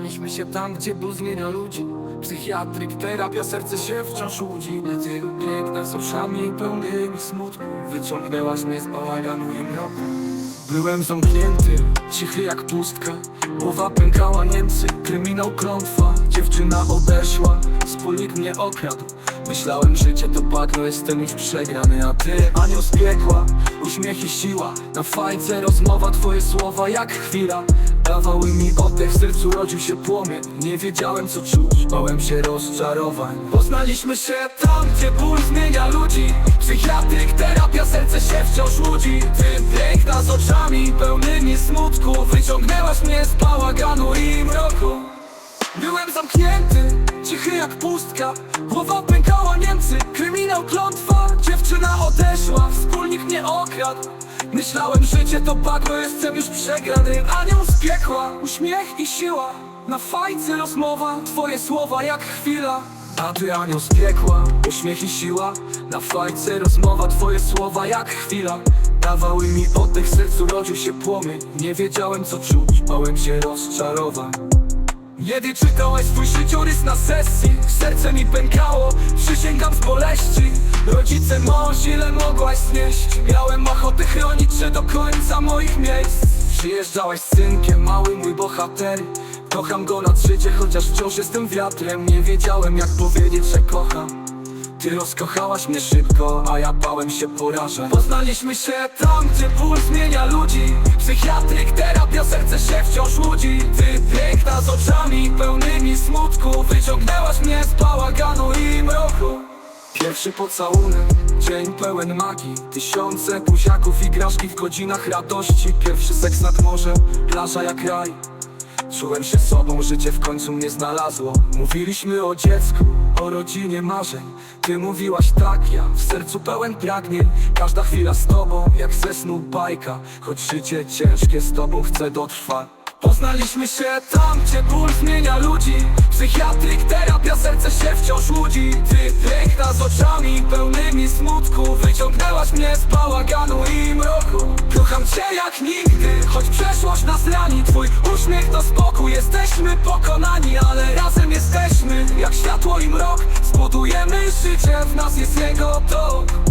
Znaliśmy się tam, gdzie ból zmienia ludzi. Psychiatryk, terapia, serce się wciąż łudzi. Ty piękna z oczami pełnymi smutku. Wyciągnęłaś mnie z bałaganu i mroku. Byłem zamknięty, cichy jak pustka. Głowa pękała Niemcy, kryminał klątwa. Dziewczyna odeszła, wspólnik mnie okradł. Myślałem życie to bagno, jestem już przegrany. A ty, anioł z piekła, uśmiech i siła. Na fajce rozmowa, twoje słowa jak chwila Dawały mi oddech, w sercu rodził się płomień. Nie wiedziałem co czuć, bałem się rozczarowań. Poznaliśmy się tam, gdzie ból zmienia ludzi. Psychiatryk, terapia, serce się wciąż łudzi. Ty piękna z oczami pełnymi smutku. Wyciągnęłaś mnie z bałaganu i mroku. Byłem zamknięty, cichy jak pustka. Głowa pękała Niemcy, kryminał klątwa Dziewczyna odeszła, wspólnik mnie okradł. Myślałem życie to bagno, jestem już przegrany. Anioł z piekła, uśmiech i siła. Na fajce rozmowa, twoje słowa jak chwila. A ty anioł z piekła, uśmiech i siła. Na fajce rozmowa, twoje słowa jak chwila. Dawały mi oddech, w sercu rodził się płomień. Nie wiedziałem co czuć, bałem się rozczarowań kiedy czytałeś swój życiorys na sesji Serce mi pękało, przysięgam z boleści. Rodzice mąż, ile mogłaś znieść? Miałem ochotę chronić cię do końca moich miejsc. Przyjeżdżałaś z synkiem, mały mój bohater. Kocham go nad życie, chociaż wciąż jestem wiatrem. Nie wiedziałem jak powiedzieć, że kocham. Ty rozkochałaś mnie szybko, a ja bałem się porażeń. Poznaliśmy się tam, gdzie ból zmienia ludzi. Psychiatryk, terapia, serce się wciąż łudzi Pierwszy pocałunek, dzień pełen magii. Tysiące buziaków i graszki w godzinach radości. Pierwszy seks nad morzem, plaża jak raj. Czułem się sobą, życie w końcu mnie znalazło. Mówiliśmy o dziecku, o rodzinie marzeń. Ty mówiłaś tak, ja w sercu pełen pragnień. Każda chwila z tobą, jak ze snu bajka. Choć życie ciężkie z tobą chcę dotrwać. Poznaliśmy się tam, gdzie ból zmienia ludzi. Serce się wciąż łudzi Ty piękna z oczami pełnymi smutku. Wyciągnęłaś mnie z bałaganu i mroku. Kocham cię jak nigdy, choć przeszłość nas rani. Twój uśmiech to spokój, jesteśmy pokonani Ale razem jesteśmy, jak światło i mrok. Zbudujemy życie, w nas jest jego tok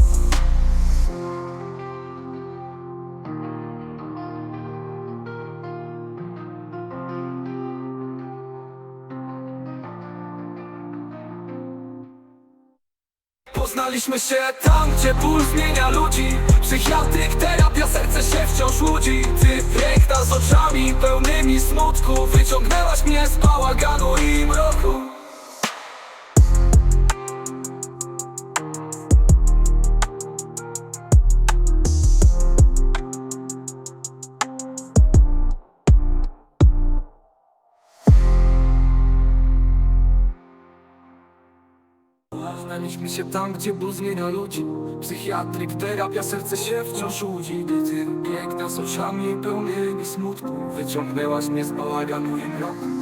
Poznaliśmy się tam, gdzie ból zmienia ludzi. Psychiatryk, terapia, serce się wciąż łudzi. Ty piękna z oczami pełnymi smutku. Wyciągnęłaś mnie z bałaganu i mroku Znaliśmy się tam, gdzie ból zmienia ludzi. Psychiatryk, terapia, serce się wciąż łudzi. Gdy ty piękna z oczami pełnymi smutku Wyciągnęłaś mnie z bałaganu i mroku